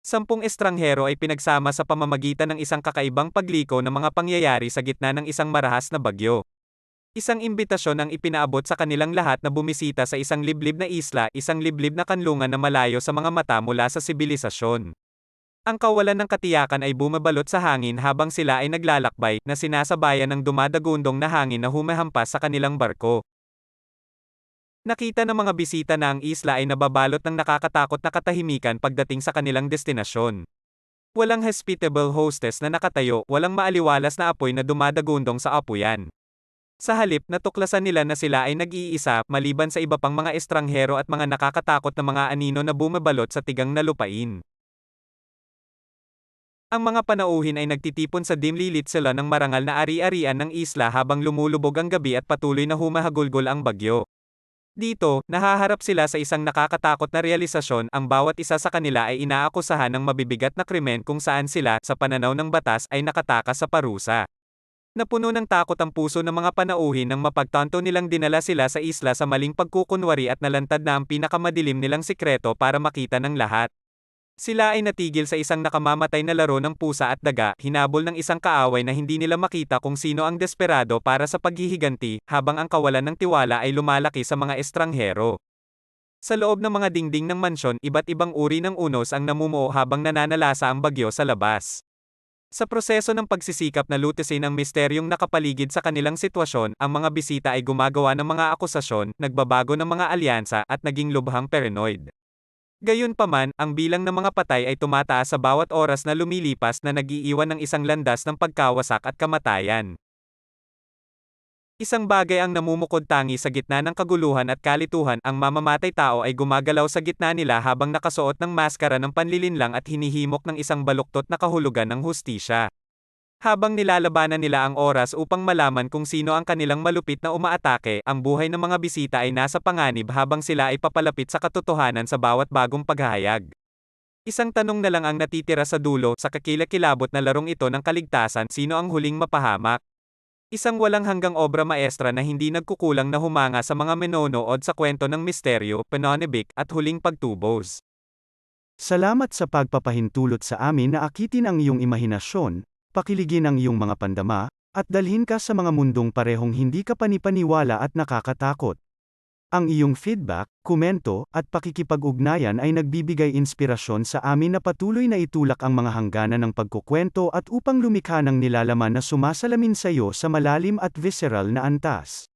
Sampung estranghero ay pinagsama sa pamamagitan ng isang kakaibang pagliko ng mga pangyayari sa gitna ng isang marahas na bagyo. Isang imbitasyon ang ipinaabot sa kanilang lahat na bumisita sa isang liblib na isla, isang liblib na kanlungan na malayo sa mga mata mula sa sibilisasyon. Ang kawalan ng katiyakan ay bumabalot sa hangin habang sila ay naglalakbay, na sinasabayan ng dumadagundong na hangin na humahampas sa kanilang barko. Nakita ng mga bisita na ang isla ay nababalot ng nakakatakot na katahimikan pagdating sa kanilang destinasyon. Walang hospitable hostess na nakatayo, walang maaliwalas na apoy na dumadagundong sa apuyan. Sa halip, natuklasan nila na sila ay nag-iisa, maliban sa iba pang mga estranghero at mga nakakatakot na mga anino na bumabalot sa tigang na lupain. Ang mga panauhin ay nagtitipon sa dimly lit sila ng marangal na ari-arian ng isla habang lumulubog ang gabi at patuloy na humahagulgol ang bagyo. Dito, nahaharap sila sa isang nakakatakot na realisasyon, ang bawat isa sa kanila ay inaakusahan ng mabibigat na krimen kung saan sila, sa pananaw ng batas, ay nakatakas sa parusa. Napuno ng takot ang puso ng mga panauhin nang mapagtanto nilang dinala sila sa isla sa maling pagkukunwari at nalantad na ang pinakamadilim nilang sikreto para makita ng lahat. Sila ay natigil sa isang nakamamatay na laro ng pusa at daga, hinabol ng isang kaaway na hindi nila makita kung sino ang desperado para sa paghihiganti, habang ang kawalan ng tiwala ay lumalaki sa mga estranghero. Sa loob ng mga dingding ng mansyon, iba't ibang uri ng unos ang namumuo habang nananalasa ang bagyo sa labas. Sa proseso ng pagsisikap na lutesin ang misteryong nakapaligid sa kanilang sitwasyon, ang mga bisita ay gumagawa ng mga akusasyon, nagbabago ng mga alyansa, at naging lubhang paranoid. Gayunpaman, ang bilang ng mga patay ay tumataas sa bawat oras na lumilipas na nagiiwan ng isang landas ng pagkawasak at kamatayan. Isang bagay ang namumukod tangi sa gitna ng kaguluhan at kalituhan, ang mamamatay tao ay gumagalaw sa gitna nila habang nakasuot ng maskara ng panlilinlang at hinihimok ng isang baluktot na kahulugan ng hustisya. Habang nilalabanan nila ang oras upang malaman kung sino ang kanilang malupit na umaatake, ang buhay ng mga bisita ay nasa panganib habang sila ay papalapit sa katotohanan sa bawat bagong paghahayag. Isang tanong na lang ang natitira sa dulo sa kakilakilabot na larong ito ng kaligtasan, sino ang huling mapahamak? Isang walang hanggang obra maestra na hindi nagkukulang na humanga sa mga menonood sa kwento ng misteryo, panonibik, at huling pagtubos. Salamat sa pagpapahintulot sa amin na akitin ang iyong imahinasyon, pakiligin ang iyong mga pandama, at dalhin ka sa mga mundong parehong hindi ka panipaniwala at nakakatakot. Ang iyong feedback, komento, at pakikipag-ugnayan ay nagbibigay inspirasyon sa amin na patuloy na itulak ang mga hangganan ng pagkukwento at upang lumikha ng nilalaman na sumasalamin sa iyo sa malalim at visceral na antas.